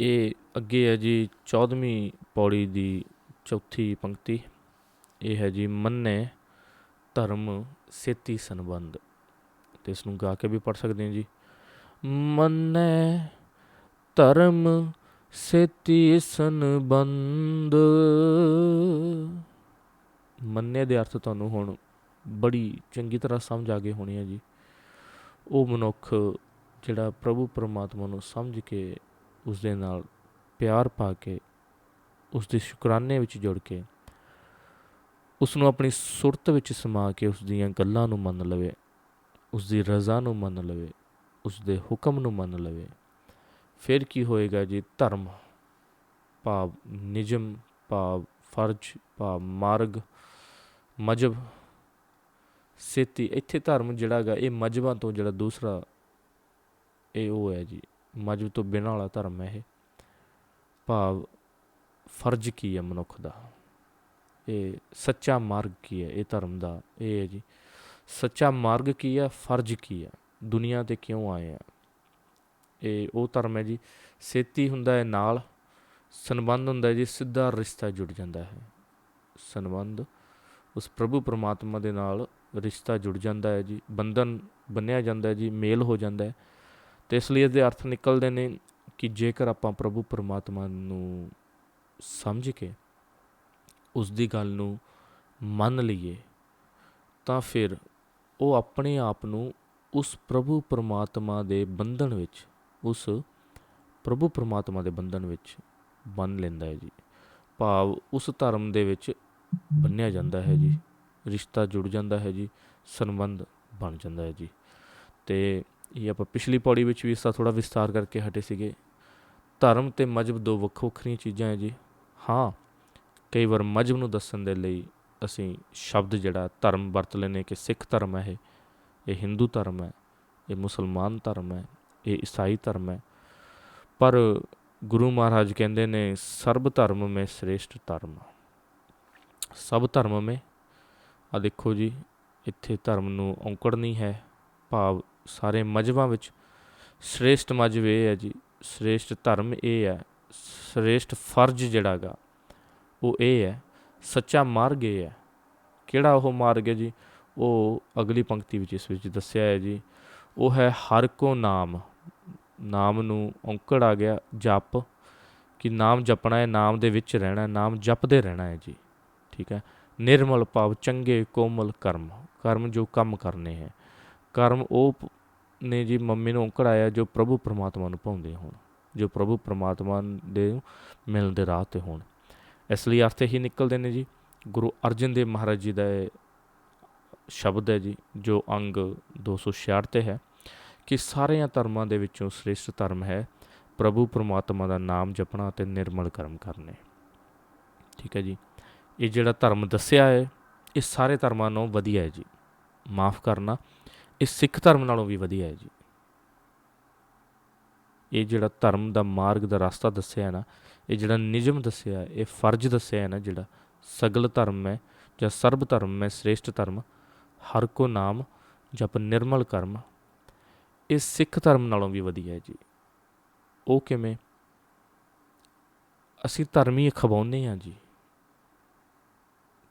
ਇਹ ਅੱਗੇ ਹੈ ਜੀ 14ਵੀਂ ਪੌੜੀ ਦੀ ਚੌਥੀ ਪੰਕਤੀ। ਇਹ ਹੈ ਜੀ ਮੰਨੇ ਧਰਮ ਸੇਤੀ ਸੰਬੰਧ। ਤੇ ਇਸ ਨੂੰ ਗਾ ਕੇ ਵੀ ਪੜ ਸਕਦੇ ਹਾਂ ਜੀ। ਮੰਨੇ ਧਰਮ ਸੇਤੀ ਸੰਬੰਧ। ਮੰਨੇ ਦੇ ਅਰਥ ਤੁਹਾਨੂੰ ਹੁਣ ਬੜੀ ਚੰਗੀ ਤਰ੍ਹਾਂ ਸਮਝ ਆ ਗਏ ਹੋਣੇ ਆ ਜੀ। ਉਹ ਮਨੁੱਖ ਜਿਹੜਾ ਪ੍ਰਭੂ ਪਰਮਾਤਮਾ ਨੂੰ ਸਮਝ ਕੇ ਉਸ ਦੇ ਨਾਲ ਪਿਆਰ ਪਾ ਕੇ ਉਸ ਦੇ ਸ਼ੁਕਰਾਨੇ ਵਿੱਚ ਜੁੜ ਕੇ ਉਸ ਨੂੰ ਆਪਣੀ ਸੁਰਤ ਵਿੱਚ ਸਮਾ ਕੇ ਉਸ ਦੀਆਂ ਗੱਲਾਂ ਨੂੰ ਮੰਨ ਲਵੇ ਉਸ ਦੀ ਰਜ਼ਾ ਨੂੰ ਮੰਨ ਲਵੇ ਉਸ ਦੇ ਹੁਕਮ ਨੂੰ ਮੰਨ ਲਵੇ। ਫਿਰ ਕੀ ਹੋਏਗਾ ਜੀ? ਧਰਮ, ਭਾਵ ਨਿਯਮ, ਭਾਵ ਫਰਜ਼, ਭਾਵ ਮਾਰਗ ਮਜਬ ਸੇਤੀ, ਇੱਥੇ ਧਰਮ ਜਿਹੜਾ ਹੈਗਾ, ਇਹ ਮਜਬਾਂ ਤੋਂ ਜਿਹੜਾ ਦੂਸਰਾ ਇਹ ਉਹ ਹੈ ਜੀ। ਮਜਬ ਤੋਂ ਬਿਨਾਂ ਵਾਲਾ ਧਰਮ ਹੈ ਇਹ। ਭਾਵ ਫਰਜ਼ ਕੀ ਹੈ ਮਨੁੱਖ ਦਾ? ਇਹ ਸੱਚਾ ਮਾਰਗ ਕੀ ਹੈ? ਇਹ ਧਰਮ ਦਾ ਇਹ ਹੈ ਜੀ। ਸੱਚਾ ਮਾਰਗ ਕੀ ਹੈ? ਫਰਜ਼ ਕੀ ਹੈ? ਦੁਨੀਆ ਤੇ ਕਿਉਂ ਆਏ ਆ? ਇਹ ਉਹ ਧਰਮ ਹੈ ਜੀ। ਸੇਤੀ ਹੁੰਦਾ ਹੈ ਨਾਲ, ਸੰਬੰਧ ਹੁੰਦਾ ਹੈ ਜੀ। ਸਿੱਧਾ ਰਿਸ਼ਤਾ ਜੁੜ ਜਾਂਦਾ ਹੈ। ਸੰਬੰਧ ਉਸ ਪ੍ਰਭੂ ਪਰਮਾਤਮਾ ਦੇ ਨਾਲ ਰਿਸ਼ਤਾ ਜੁੜ ਜਾਂਦਾ ਹੈ ਜੀ। ਬੰਧਨ ਬੰਨਿਆ ਜਾਂਦਾ ਹੈ ਜੀ। ਮੇਲ ਹੋ ਜਾਂਦਾ ਹੈ। ਤੇ ਇਸ ਲਈ ਇਹਦੇ ਅਰਥ ਨਿਕਲਦੇ ਨੇ ਕਿ ਜੇਕਰ ਆਪਾਂ ਪ੍ਰਭੂ ਪਰਮਾਤਮਾ ਨੂੰ ਸਮਝ ਕੇ ਉਸ ਦੀ ਗੱਲ ਨੂੰ ਮੰਨ ਲਈਏ, ਤਾਂ ਫਿਰ ਉਹ ਆਪਣੇ ਆਪ ਨੂੰ ਉਸ ਪ੍ਰਭੂ ਪਰਮਾਤਮਾ ਦੇ ਬੰਧਨ ਵਿੱਚ, ਉਸ ਪ੍ਰਭੂ ਪਰਮਾਤਮਾ ਦੇ ਬੰਧਨ ਵਿੱਚ ਬੰਨ ਲੈਂਦਾ ਹੈ ਜੀ। ਭਾਵ ਉਸ ਧਰਮ ਦੇ ਵਿੱਚ ਬੰਨਿਆ ਜਾਂਦਾ ਹੈ ਜੀ, ਰਿਸ਼ਤਾ ਜੁੜ ਜਾਂਦਾ ਹੈ ਜੀ, ਸੰਬੰਧ ਬਣ ਜਾਂਦਾ ਹੈ ਜੀ। ਤੇ ਇਹ ਆਪਾਂ ਪਿਛਲੀ ਪੌੜੀ ਵਿੱਚ ਵੀ ਇਸ ਦਾ ਥੋੜਾ ਵਿਸਤਾਰ ਕਰਕੇ ਹਟੇ ਸੀਗੇ। ਧਰਮ ਤੇ ਮਜਬ ਦੋ ਵੱਖੋ ਵੱਖਰੀਆਂ ਚੀਜ਼ਾਂ ਹੈ ਜੀ। ਹਾਂ, ਕਈ ਵਾਰ ਮਜਬ ਨੂੰ ਦੱਸਣ ਦੇ ਲਈ ਅਸੀਂ ਸ਼ਬਦ ਜਿਹੜਾ ਧਰਮ ਵਰਤ ਲੈਨੇ ਕਿ ਸਿੱਖ ਧਰਮ ਹੈ ਇਹ। ਇਹ ਹਿੰਦੂ ਧਰਮ ਹੈ, ਇਹ ਮੁਸਲਮਾਨ ਧਰਮ ਹੈ, ਇਹ ਈਸਾਈ ਧਰਮ ਹੈ। ਪਰ ਗੁਰੂ ਮਹਾਰਾਜ ਕਹਿੰਦੇ ਨੇ, ਸਰਬ ਧਰਮ ਮੈਂ ਸ੍ਰੇਸ਼ਟ ਧਰਮ। ਸਭ ਧਰਮ ਮੈਂ ਆ ਦੇਖੋ ਜੀ, ਇੱਥੇ ਧਰਮ ਨੂੰ ਔਂਕੜ ਨਹੀਂ ਹੈ, ਭਾਵ ਸਾਰੇ ਮਜਬਾਂ ਵਿੱਚ ਸ੍ਰੇਸ਼ਟ ਮਜਬ ਇਹ ਹੈ ਜੀ, ਸ੍ਰੇਸ਼ਟ ਧਰਮ ਇਹ ਹੈ, ਸ੍ਰੇਸ਼ਟ ਫਰਜ਼ ਜਿਹੜਾਗਾ ਉਹ ਇਹ ਹੈ, ਸੱਚਾ ਮਾਰਗ ਇਹ ਹੈ। ਕਿਹੜਾ ਉਹ ਮਾਰਗ ਹੈ ਜੀ? ਉਹ ਅਗਲੀ ਪੰਕਤੀ ਵਿੱਚ ਇਸ ਵਿੱਚ ਦੱਸਿਆ ਹੈ ਜੀ, ਉਹ ਹੈ ਹਰ ਕੋ ਨਾਮ। ਨਾਮ ਨੂੰ ਔਂਕੜ ਆ ਗਿਆ, ਜਪ, ਕਿ ਨਾਮ ਜਪਣਾ ਹੈ, ਨਾਮ ਦੇ ਵਿੱਚ ਰਹਿਣਾ ਹੈ ਨਾਮ ਜਪਦੇ ਰਹਿਣਾ ਹੈ ਜੀ। ਠੀਕ ਹੈ? ਨਿਰਮਲ ਭਾਵ ਚੰਗੇ ਕੋਮਲ ਕਰਮ ਕਰਮ ਜੋ ਕੰਮ ਕਰਨੇ ਹੈ। ਕਰਮ ਉਹ ਨੇ ਜੀ ਮੰਮੀ ਨੂੰ ਔਂਕੜ ਜੋ ਪ੍ਰਭੂ ਪਰਮਾਤਮਾ ਨੂੰ ਪਾਉਂਦੇ ਹੋਣ, ਜੋ ਪ੍ਰਭੂ ਪਰਮਾਤਮਾ ਦੇ ਮਿਲਣ ਦੇ ਰਾਹ ਤੇ ਹੋਣ। ਇਸ ਲਈ ਅਰਥ ਹੀ ਨਿਕਲਦੇ ਨੇ ਜੀ, ਗੁਰੂ ਅਰਜਨ ਦੇਵ ਮਹਾਰਾਜ ਜੀ ਦਾ ਇਹ ਸ਼ਬਦ ਹੈ ਜੀ, ਜੋ ਅੰਗ 266 ਤੇ ਹੈ ਕਿ ਸਾਰਿਆਂ ਧਰਮਾਂ ਦੇ ਵਿੱਚੋਂ ਸ੍ਰੇਸ਼ਟ ਧਰਮ ਹੈ ਪ੍ਰਭੂ ਪਰਮਾਤਮਾ ਦਾ ਨਾਮ ਜਪਣਾ ਤੇ ਨਿਰਮਲ ਕਰਮ ਕਰਨੇ। ਠੀਕ ਹੈ ਜੀ, ਇਹ ਜਿਹੜਾ ਧਰਮ ਦੱਸਿਆ ਹੈ, ਇਹ ਸਾਰੇ ਧਰਮਾਂ ਨਾਲੋਂ ਵਧੀਆ ਹੈ ਜੀ। ਮਾਫ ਕਰਨਾ ਇਹ ਸਿੱਖ ਧਰਮ ਨਾਲੋਂ ਵੀ ਵਧੀਆ ਹੈ ਜੀ। ਇਹ ਜਿਹੜਾ ਧਰਮ ਦਾ ਮਾਰਗ ਦਾ ਰਸਤਾ ਦੱਸਿਆ ਹੈ ਨਾ, ਇਹ ਜਿਹੜਾ ਨਿਯਮ ਦੱਸਿਆ, ਇਹ ਫਰਜ਼ ਦੱਸਿਆ ਹੈ ਨਾ ਜਿਹੜਾ ਸਗਲ ਧਰਮ ਹੈ ਜਾਂ ਸਰਬ ਧਰਮ ਹੈ, ਸ੍ਰੇਸ਼ਟ ਧਰਮ, ਹਰ ਕੋ ਨਾਮ ਜਪ ਨਿਰਮਲ ਕਰਮ, ਇਹ ਸਿੱਖ ਧਰਮ ਨਾਲੋਂ ਵੀ ਵਧੀਆ ਹੈ ਜੀ। ਉਹ ਕਿਵੇਂ? ਅਸੀਂ ਧਰਮੀ ਖਵਾਉਂਦੇ ਹਾਂ ਜੀ।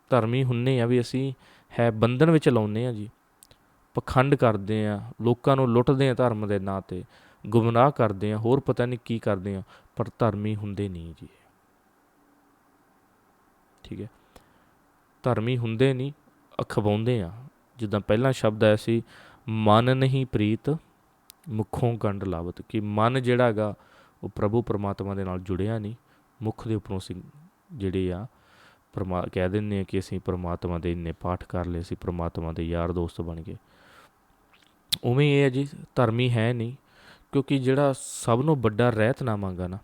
ਧਰਮੀ ਹੁੰਨੇ ਆ ਵੀ ਅਸੀਂ ਹੈ ਬੰਧਨ ਵਿੱਚ ਲਾਉਂਦੇ ਆ ਜੀ। ਪਖੰਡ ਕਰਦੇ ਆ ਲੋਕਾਂ ਨੂੰ ਲੁੱਟਦੇ ਆ ਧਰਮ ਦੇ ਨਾਂ ਤੇ, ਗੁੰਮਰਾਹ ਕਰਦੇ ਆ ਹੋਰ ਪਤਾ ਨਹੀਂ ਕੀ ਕਰਦੇ ਆ ਪਰ ਧਰਮੀ ਹੁੰਦੇ ਨਹੀਂ ਜੀ। ਠੀਕ ਹੈ? ਧਰਮੀ ਹੁੰਦੇ ਨਹੀਂ, ਅਖਵਾਉਂਦੇ ਆ ਜਿੱਦਾਂ ਪਹਿਲਾਂ ਸ਼ਬਦ ਆਇਆ ਸੀ, ਮਨ ਨਹੀਂ ਪ੍ਰੀਤ, ਮੁਖੋਂ ਗੰਢ ਲਾਵਤ। ਕਿ ਮਨ ਜਿਹੜਾ ਹੈਗਾ, ਉਹ ਪ੍ਰਭੂ ਪਰਮਾਤਮਾ ਦੇ ਨਾਲ ਜੁੜਿਆ ਨਹੀਂ, ਮੁਖ ਦੇ ਉੱਪਰੋਂ ਅਸੀਂ ਜਿਹੜੇ ਆ, ਪਰਮਾ, ਕਹਿ ਦਿੰਦੇ ਆ ਕਿ ਅਸੀਂ ਪਰਮਾਤਮਾ ਦੇ ਇੰਨੇ ਪਾਠ ਕਰ ਲਏ, ਅਸੀਂ ਪਰਮਾਤਮਾ ਦੇ ਯਾਰ ਦੋਸਤ ਬਣ ਗਏ। ਉਵੇਂ ਇਹ ਹੈ ਜੀ, ਧਰਮੀ ਹੈ ਨਹੀਂ, ਕਿਉਂਕਿ ਜਿਹੜਾ ਸਭ ਨੂੰ ਵੱਡਾ ਰਹਿਤਨਾਮਾ ਗਾ ਨਾ,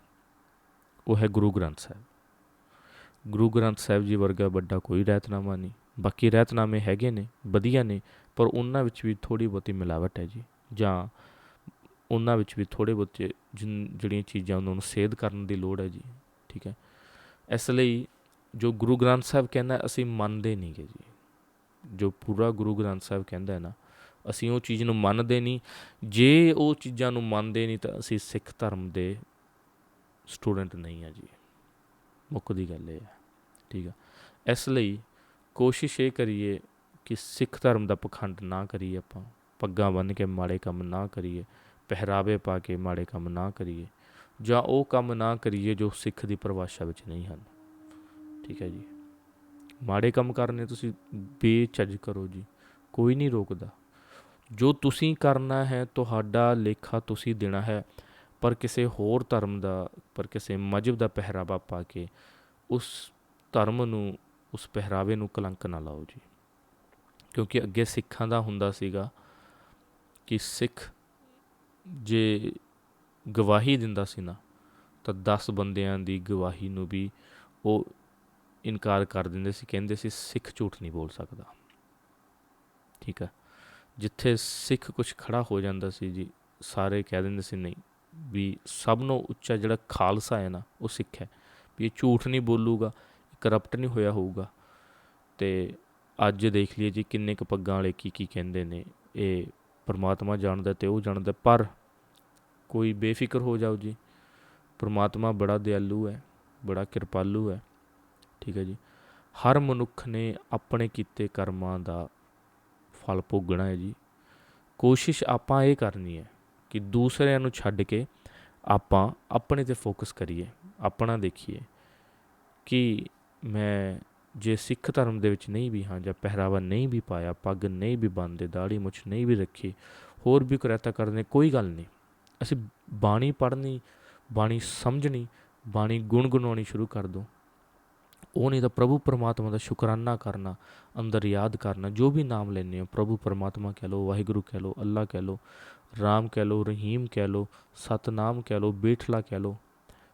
ਉਹ ਹੈ ਗੁਰੂ ਗ੍ਰੰਥ ਸਾਹਿਬ। ਗੁਰੂ ਗ੍ਰੰਥ ਸਾਹਿਬ ਜੀ ਵਰਗਾ ਵੱਡਾ ਕੋਈ ਰਹਿਤਨਾਮਾ ਨਹੀਂ, ਬਾਕੀ ਰਹਿਤਨਾਮੇ ਹੈਗੇ ਨੇ, ਵਧੀਆ ਨੇ, ਪਰ ਉਹਨਾਂ ਵਿੱਚ ਵੀ ਥੋੜੀ ਬਹੁਤੀ ਮਿਲਾਵਟ ਹੈ ਜੀ। ਜਾਂ ਉਹਨਾਂ ਵਿੱਚ ਵੀ ਥੋੜੇ ਬਹੁਤੇ ਜਿਹੜੀਆਂ ਚੀਜ਼ਾਂ ਉਹਨਾਂ ਨੂੰ ਸੇਧ ਕਰਨ ਦੀ ਲੋੜ ਹੈ ਜੀ, ਠੀਕ ਹੈ। ਇਸ ਲਈ ਜੋ ਗੁਰੂ ਗ੍ਰੰਥ ਸਾਹਿਬ ਕਹਿੰਦਾ, ਅਸੀਂ ਮੰਨਦੇ ਨਹੀਂਗੇ ਜੀ। ਜੋ ਪੂਰਾ ਗੁਰੂ ਗ੍ਰੰਥ ਸਾਹਿਬ ਕਹਿੰਦਾ ਹੈ ਨਾ ਅਸੀਂ ਉਹ ਚੀਜ਼ ਨੂੰ ਮੰਨਦੇ ਨਹੀਂ। ਜੇ ਉਹ ਚੀਜ਼ਾਂ ਨੂੰ ਮੰਨਦੇ ਨਹੀਂ ਤਾਂ ਅਸੀਂ ਸਿੱਖ ਧਰਮ ਦੇ ਸਟੂਡੈਂਟ ਨਹੀਂ ਆ ਜੀ। ਮੁੱਖ ਦੀ ਗੱਲ ਇਹ ਹੈ। ਠੀਕ ਆ। ਇਸ ਲਈ ਕੋਸ਼ਿਸ਼ ਇਹ ਕਰੀਏ ਕਿ ਸਿੱਖ ਧਰਮ ਦਾ ਪਖੰਡ ਨਾ ਕਰੀਏ ਆਪਾਂ। ਪੱਗਾਂ ਬੰਨ੍ਹ ਕੇ ਮਾੜੇ ਕੰਮ ਨਾ ਕਰੀਏ। ਪਹਿਰਾਵੇ ਪਾ ਕੇ ਮਾੜੇ ਕੰਮ ਨਾ ਕਰੀਏ। ਜਾਂ ਉਹ ਕੰਮ ਨਾ ਕਰੀਏ ਜੋ ਸਿੱਖ ਦੀ ਪਰਿਭਾਸ਼ਾ ਵਿੱਚ ਨਹੀਂ ਹਨ। ਠੀਕ ਹੈ ਜੀ। ਮਾੜੇ ਕੰਮ ਕਰਨੇ ਤੁਸੀਂ ਬੇਚੱਜ ਕਰੋ ਜੀ। ਕੋਈ ਨਹੀਂ ਰੋਕਦਾ। ਜੋ ਤੁਸੀਂ ਕਰਨਾ ਹੈ, ਤੁਹਾਡਾ ਲੇਖਾ ਤੁਸੀਂ ਦੇਣਾ ਹੈ। ਪਰ ਕਿਸੇ ਹੋਰ ਧਰਮ ਦਾ, ਪਰ ਕਿਸੇ ਮਜਬ ਦਾ ਪਹਿਰਾਵਾ ਪਾ ਕੇ ਉਸ ਧਰਮ ਨੂੰ, ਉਸ ਪਹਿਰਾਵੇ ਨੂੰ ਕਲੰਕ ਨਾ ਲਾਓ ਜੀ। ਕਿਉਂਕਿ ਅੱਗੇ ਸਿੱਖਾਂ ਦਾ ਹੁੰਦਾ ਸੀਗਾ ਕਿ ਸਿੱਖ ਜੇ ਗਵਾਹੀ ਦਿੰਦਾ ਸੀ ਨਾ, ਤਾਂ 10 ਬੰਦਿਆਂ ਦੀ ਗਵਾਹੀ ਨੂੰ ਵੀ ਉਹ ਇਨਕਾਰ ਕਰ ਦਿੰਦੇ ਸੀ, ਕਹਿੰਦੇ ਸੀ ਸਿੱਖ ਝੂਠ ਨਹੀਂ ਬੋਲ ਸਕਦਾ। ਠੀਕ ਹੈ? ਜਿੱਥੇ ਸਿੱਖ ਕੁਝ ਖੜਾ ਹੋ ਜਾਂਦਾ ਸੀ ਜੀ, ਸਾਰੇ ਕਹਿ ਦਿੰਦੇ ਸੀ ਨਹੀਂ, ਵੀ ਸਭ ਨੂੰ ਉੱਚਾ ਜਿਹੜਾ ਖਾਲਸਾ ਹੈ ਨਾ, ਉਹ ਸਿੱਖ ਹੈ। ਵੀ ਇਹ ਝੂਠ ਨਹੀਂ ਬੋਲੂਗਾ ਕਰਪਟ ਨਹੀਂ ਹੋਇਆ ਹੋਊਗਾ। ਤੇ ਅੱਜ ਦੇਖ ਲਈਏ ਜੀ ਕਿੰਨੇ ਕੁ ਪੱਗਾਂ ਵਾਲੇ ਕੀ ਕੀ ਕਹਿੰਦੇ ਨੇ, ਇਹ ਪਰਮਾਤਮਾ ਜਾਣਦਾ ਤੇ ਉਹ ਜਾਣਦਾ, ਪਰ ਕੋਈ ਬੇਫਿਕਰ ਹੋ ਜਾਓ ਜੀ, ਪਰਮਾਤਮਾ ਬੜਾ ਦਿਆਲੂ ਹੈ, ਬੜਾ ਕਿਰਪਾਲੂ ਹੈ, ਠੀਕ ਹੈ ਜੀ। ਹਰ ਮਨੁੱਖ ਨੇ ਆਪਣੇ ਕੀਤੇ ਕਰਮਾਂ ਦਾ ਫਲ ਭੋਗਣਾ ਹੈ ਜੀ। ਕੋਸ਼ਿਸ਼ ਆਪਾਂ ਇਹ ਕਰਨੀ ਹੈ ਕਿ ਦੂਸਰਿਆਂ ਨੂੰ ਛੱਡ ਕੇ ਆਪਾਂ ਆਪਣੇ ਤੇ ਫੋਕਸ ਕਰੀਏ, ਆਪਣਾ ਦੇਖੀਏ ਕਿ ਮੈਂ ਜੇ ਸਿੱਖ ਧਰਮ ਦੇ ਵਿੱਚ ਨਹੀਂ ਵੀ ਹਾਂ ਜਾਂ ਪਹਿਰਾਵਾ ਨਹੀਂ ਵੀ ਪਾਇਆ, ਪੱਗ ਨਹੀਂ ਵੀ ਬੰਨਦੇ ਦਾੜੀ ਮੁੱਛ ਨਹੀਂ ਵੀ ਰੱਖੀ, ਹੋਰ ਵੀ ਕਰਤਾ ਕਰਦੇ, ਕੋਈ ਗੱਲ ਨਹੀਂ। ਅਸੀਂ ਬਾਣੀ ਪੜ੍ਹਨੀ, ਬਾਣੀ ਸਮਝਣੀ, ਬਾਣੀ ਗੁਣਗੁਣਾਉਣੀ ਸ਼ੁਰੂ ਕਰ ਦੋ। ਉਹ ਨਹੀਂ ਤਾਂ ਪ੍ਰਭੂ ਪਰਮਾਤਮਾ ਦਾ ਸ਼ੁਕਰਾਨਾ ਕਰਨਾ ਅੰਦਰ ਯਾਦ ਕਰਨਾ ਜੋ ਵੀ ਨਾਮ ਲੈਣੇ ਹੋ ਪ੍ਰਭੂ ਪਰਮਾਤਮਾ ਕਹਿ ਲਓ ਵਾਹਿਗੁਰੂ ਕਹਿ ਲਓ ਅੱਲਾ ਕਹਿ ਲਓ ਰਾਮ ਕਹਿ ਲਓ ਰਹੀਮ ਕਹਿ ਲਓ ਸਤਨਾਮ ਕਹਿ ਲਓ ਬੇਠਲਾ ਕਹਿ ਲਓ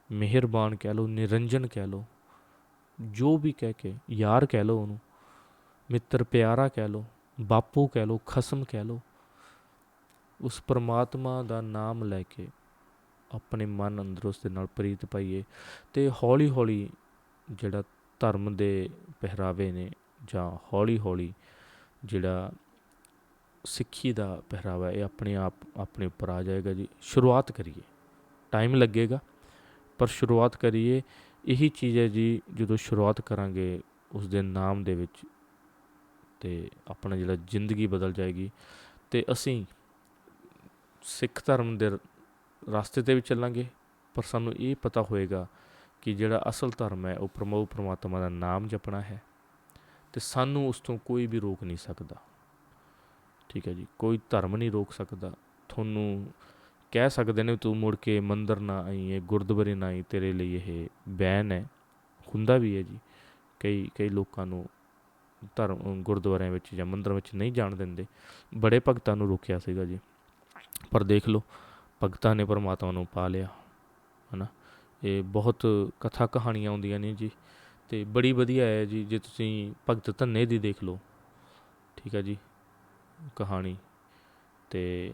ਮਿਹਰਬਾਨ ਕਹਿ ਲਓ ਨਿਰੰਜਨ ਕਹਿ ਲਓ ਜੋ ਵੀ ਕਹਿ ਕੇ ਯਾਰ ਕਹਿ ਲਓ ਉਹਨੂੰ ਮਿੱਤਰ ਪਿਆਰਾ ਕਹਿ ਲਓ ਬਾਪੂ ਕਹਿ ਲਓ ਖਸਮ ਕਹਿ ਲਓ ਉਸ ਪਰਮਾਤਮਾ ਦਾ ਨਾਮ ਲੈ ਕੇ ਆਪਣੇ ਮਨ ਅੰਦਰ ਉਸ ਦੇ ਨਾਲ ਪ੍ਰੀਤ ਪਾਈਏ ਤੇ ਹੌਲੀ ਹੌਲੀ ਜਿਹੜਾ ਧਰਮ ਦੇ ਪਹਿਰਾਵੇ ਨੇ ਜਾਂ ਹੌਲੀ ਹੌਲੀ ਜਿਹੜਾ ਸਿੱਖੀ ਦਾ ਪਹਿਰਾਵਾ ਇਹ ਆਪਣੇ ਆਪ, ਆਪਣੇ ਉੱਪਰ ਆ ਜਾਏਗਾ ਜੀ। ਸ਼ੁਰੂਆਤ ਕਰੀਏ। ਟਾਈਮ ਲੱਗੇਗਾ, ਪਰ ਸ਼ੁਰੂਆਤ ਕਰੀਏ। ਇਹੀ ਚੀਜ਼ ਹੈ ਜੀ, ਜਦੋਂ ਸ਼ੁਰੂਆਤ ਕਰਾਂਗੇ, ਉਸ ਦੇ ਨਾਮ ਦੇ ਵਿੱਚ ਤੇ ਆਪਣਾ ਜਿਹੜਾ ਜ਼ਿੰਦਗੀ ਬਦਲ ਜਾਏਗੀ ਤੇ ਅਸੀਂ ਸਿੱਖ ਧਰਮ ਦੇ ਰਸਤੇ ਤੇ ਵੀ ਚੱਲਾਂਗੇ। ਪਰ ਸਾਨੂੰ ਇਹ ਪਤਾ ਹੋਏਗਾ ਕਿ ਜਿਹੜਾ ਅਸਲ ਧਰਮ ਹੈ, ਉਹ ਪ੍ਰਮੋਹ ਪ੍ਰਮਾਤਮਾ ਦਾ ਨਾਮ ਜਪਣਾ ਹੈ ਤੇ ਸਾਨੂੰ ਉਸ ਤੋਂ ਕੋਈ ਵੀ ਰੋਕ ਨਹੀਂ ਸਕਦਾ। ਠੀਕ ਹੈ ਜੀ, ਕੋਈ ਧਰਮ ਨਹੀਂ ਰੋਕ ਸਕਦਾ। ਤੁਹਾਨੂੰ ਕਹਿ ਸਕਦੇ ਨੇ, ਤੂੰ ਮੁੜ ਕੇ ਮੰਦਰ ਨਾ ਆਈ, ਇਹ ਗੁਰਦੁਆਰੇ ਨਾ ਆਈ, ਤੇਰੇ ਲਈ ਇਹ ਬੈਨ ਹੈ। ਹੁੰਦਾ ਵੀ ਹੈ ਜੀ, ਕਈ ਕਈ ਲੋਕਾਂ ਨੂੰ ਧਰਮ, ਗੁਰਦੁਆਰਿਆਂ ਵਿੱਚ ਜਾਂ ਮੰਦਰਾਂ ਵਿੱਚ ਨਹੀਂ ਜਾਣ ਦਿੰਦੇ। ਬੜੇ ਭਗਤਾਂ ਨੂੰ ਰੋਕਿਆ ਸੀਗਾ ਜੀ। ਪਰ ਦੇਖ ਲਓ, ਭਗਤਾਂ ਨੇ ਪਰਮਾਤਮਾ ਨੂੰ ਪਾ ਲਿਆ, ਹਨਾ? ਇਹ ਬਹੁਤ ਕਥਾ ਕਹਾਣੀਆਂ ਆਉਂਦੀਆਂ ਨੇ ਜੀ ਤੇ ਬੜੀ ਵਧੀਆ ਹੈ ਜੀ, ਜੇ ਤੁਸੀਂ ਭਗਤ ਧੰਨੇ ਦੀ ਦੇਖ ਲਓ। ਠੀਕ ਹੈ ਜੀ, ਕਹਾਣੀ। ਤੇ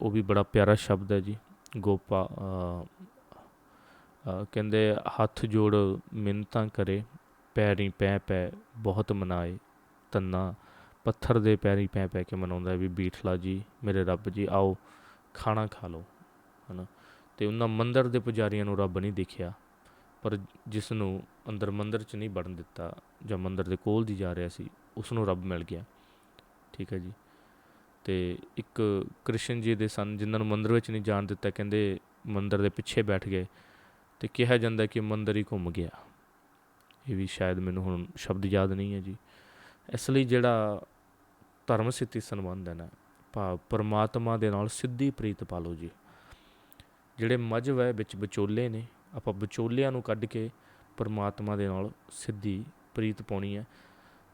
ਉਹ ਵੀ ਬੜਾ ਪਿਆਰਾ ਸ਼ਬਦ ਹੈ ਜੀ, ਗੋਪਾ ਕਹਿੰਦੇ, ਹੱਥ ਜੋੜ ਮਿੰਨਤਾਂ ਕਰੇ, ਪੈਰੀ ਪੈ ਪੈ ਬਹੁਤ ਮਨਾਏ। ਤੰਨਾ ਪੱਥਰ ਦੇ ਪੈਰੀ ਪੈ ਪੈ ਕੇ ਮਨਾਉਂਦਾ ਵੀ ਬੀਠਲਾ ਜੀ, ਮੇਰੇ ਰੱਬ ਜੀ, ਆਓ, ਖਾਣਾ ਖਾ ਲਓ। ਤੇ ਉਹਨਾਂ ਮੰਦਰ ਦੇ ਪੁਜਾਰੀਆਂ ਨੂੰ ਰੱਬ ਨਹੀਂ ਦੇਖਿਆ, ਪਰ ਜਿਸ ਨੂੰ ਅੰਦਰ ਮੰਦਰ 'ਚ ਨਹੀਂ ਵੜਨ ਦਿੱਤਾ ਜਾਂ ਮੰਦਰ ਦੇ ਕੋਲ ਦੀ ਜਾ ਰਿਹਾ ਸੀ ਉਸ ਨੂੰ ਰੱਬ ਮਿਲ ਗਿਆ। ਠੀਕ ਹੈ ਜੀ। ਤੇ ਇੱਕ ਕ੍ਰਿਸ਼ਨ ਜੀ ਦੇ ਸਨ ਜਿਨ੍ਹਾਂ ਨੂੰ ਮੰਦਰ ਵਿੱਚ ਨਹੀਂ ਜਾਣ ਦਿੱਤਾ, ਕਹਿੰਦੇ ਮੰਦਰ ਦੇ ਪਿੱਛੇ ਬੈਠ ਗਏ ਤੇ ਕਿਹਾ ਜਾਂਦਾ ਕਿ ਮੰਦਰ ਹੀ ਘੁੰਮ ਗਿਆ। ਇਹ ਵੀ ਸ਼ਾਇਦ ਮੈਨੂੰ ਹੁਣ ਸ਼ਬਦ ਯਾਦ ਨਹੀਂ ਹੈ ਜੀ। ਇਸ ਲਈ ਜਿਹੜਾ ਧਰਮ ਸਿੱਧੀ ਸੰਬੰਧ ਹੈ ਨਾ, ਭਾਵ ਪਰਮਾਤਮਾ ਦੇ ਨਾਲ ਸਿੱਧੀ ਪ੍ਰੀਤ ਪਾ ਲਓ ਜੀ। ਜਿਹੜੇ ਮਜਬ ਹੈ ਵਿੱਚ ਵਿਚੋਲੇ ਨੇ, ਆਪਾਂ ਵਿਚੋਲਿਆਂ ਨੂੰ ਕੱਢ ਕੇ ਪਰਮਾਤਮਾ ਦੇ ਨਾਲ ਸਿੱਧੀ ਪ੍ਰੀਤ ਪਾਉਣੀ ਹੈ।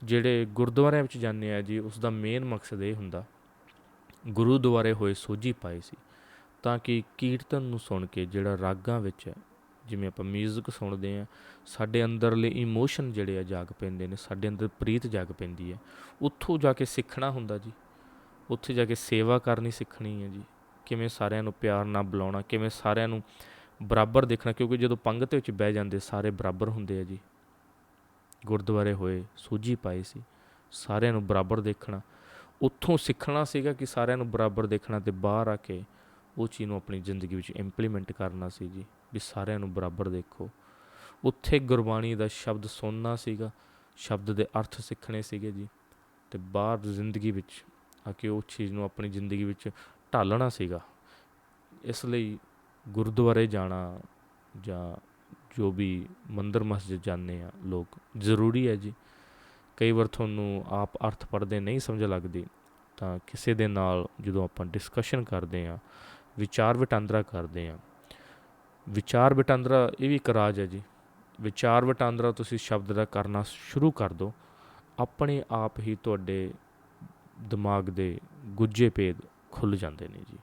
ਜਿਹੜੇ ਗੁਰਦੁਆਰਿਆਂ ਵਿੱਚ ਜਾਂਦੇ ਆ ਜੀ ਉਸ ਦਾ ਮੇਨ ਮਕਸਦ ਇਹ ਹੁੰਦਾ, ਗੁਰੂ ਦੁਆਰੇ ਹੋਏ ਸੋਝੀ ਪਾਏ ਸੀ। ਤਾਂ ਕਿ ਕੀਰਤਨ ਨੂੰ ਸੁਣ ਕੇ ਜਿਹੜਾ ਰਾਗਾਂ ਵਿੱਚ ਹੈ, ਜਿਵੇਂ ਆਪਾਂ 뮤직 ਸੁਣਦੇ ਆ ਸਾਡੇ ਅੰਦਰਲੇ ਇਮੋਸ਼ਨ ਜਿਹੜੇ ਆ ਜਾਗ ਪੈਂਦੇ ਨੇ, ਸਾਡੇ ਅੰਦਰ ਪ੍ਰੀਤ ਜਾਗ ਪੈਂਦੀ ਹੈ। ਉੱਥੋਂ ਜਾ ਕੇ ਸਿੱਖਣਾ ਹੁੰਦਾ ਜੀ, ਉੱਥੇ ਜਾ ਕੇ ਸੇਵਾ ਕਰਨੀ ਸਿੱਖਣੀ ਹੈ ਜੀ। ਕਿਵੇਂ ਸਾਰਿਆਂ ਨੂੰ ਪਿਆਰ ਨਾਲ ਬੁਲਾਉਣਾ, ਕਿਵੇਂ ਸਾਰਿਆਂ ਨੂੰ ਬਰਾਬਰ ਦੇਖਣਾ, ਕਿਉਂਕਿ ਜਦੋਂ ਪੰਗਤ ਵਿੱਚ ਬਹਿ ਜਾਂਦੇ ਸਾਰੇ ਬਰਾਬਰ ਹੁੰਦੇ ਆ ਜੀ। ਗੁਰਦੁਆਰੇ ਹੋਏ ਸੂਝੀ ਪਾਈ ਸੀ, ਸਾਰਿਆਂ ਨੂੰ ਬਰਾਬਰ ਦੇਖਣਾ। ਉੱਥੋਂ ਸਿੱਖਣਾ ਸੀਗਾ ਕਿ ਸਾਰਿਆਂ ਨੂੰ ਬਰਾਬਰ ਦੇਖਣਾ ਤੇ ਬਾਹਰ ਆ ਕੇ ਉਹ ਚੀਜ਼ ਨੂੰ ਆਪਣੀ ਜ਼ਿੰਦਗੀ ਵਿੱਚ ਇੰਪਲੀਮੈਂਟ ਕਰਨਾ ਸੀ ਜੀ, ਵੀ ਸਾਰਿਆਂ ਨੂੰ ਬਰਾਬਰ ਦੇਖੋ। ਉੱਥੇ ਗੁਰਬਾਣੀ ਦਾ ਸ਼ਬਦ ਸੁਣਨਾ ਸੀਗਾ, ਸ਼ਬਦ ਦੇ ਅਰਥ ਸਿੱਖਣੇ ਸੀਗੇ ਜੀ, ਤੇ ਬਾਹਰ ਜ਼ਿੰਦਗੀ ਵਿੱਚ ਆ ਕੇ ਉਹ ਚੀਜ਼ ਨੂੰ ਆਪਣੀ ਜ਼ਿੰਦਗੀ ਵਿੱਚ ਢਾਲਣਾ ਸੀਗਾ। ਇਸ ਲਈ ਗੁਰਦੁਆਰੇ ਜਾਣਾ ਜਾਂ ਜੋ ਵੀ ਮੰਦਰ ਮਸਜਿਦ ਜਾਂਦੇ ਆ ਲੋਕ, ਜ਼ਰੂਰੀ ਹੈ ਜੀ। ਕਈ ਵਾਰ ਤੁਹਾਨੂੰ ਆਪ ਅਰਥ ਪੜ੍ਹਦੇ ਨਹੀਂ ਸਮਝ ਲੱਗਦੀ, ਤਾਂ ਕਿਸੇ ਦੇ ਨਾਲ ਜਦੋਂ ਆਪਾਂ ਡਿਸਕਸ਼ਨ ਕਰਦੇ ਆ, ਵਿਚਾਰ ਵਟਾਂਦਰਾ ਕਰਦੇ ਆ। ਵਿਚਾਰ ਵਟਾਂਦਰਾ ਇਹ ਵੀ ਇੱਕ ਰਾਜ ਹੈ ਜੀ। ਵਿਚਾਰ ਵਟਾਂਦਰਾ ਤੁਸੀਂ ਸ਼ਬਦ ਦਾ ਕਰਨਾ ਸ਼ੁਰੂ ਕਰ ਦਿਓ। ਆਪਣੇ ਆਪ ਹੀ ਤੁਹਾਡੇ ਦਿਮਾਗ ਦੇ ਗੁੱਜੇ ਭੇਦ ਖੁੱਲ ਜਾਂਦੇ ਨੇ ਜੀ।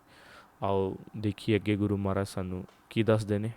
ਆਓ ਦੇਖੀਏ ਅੱਗੇ ਗੁਰੂ ਮਹਾਰਾਜ ਸਾਨੂੰ ਕੀ ਦੱਸਦੇ ਨੇ।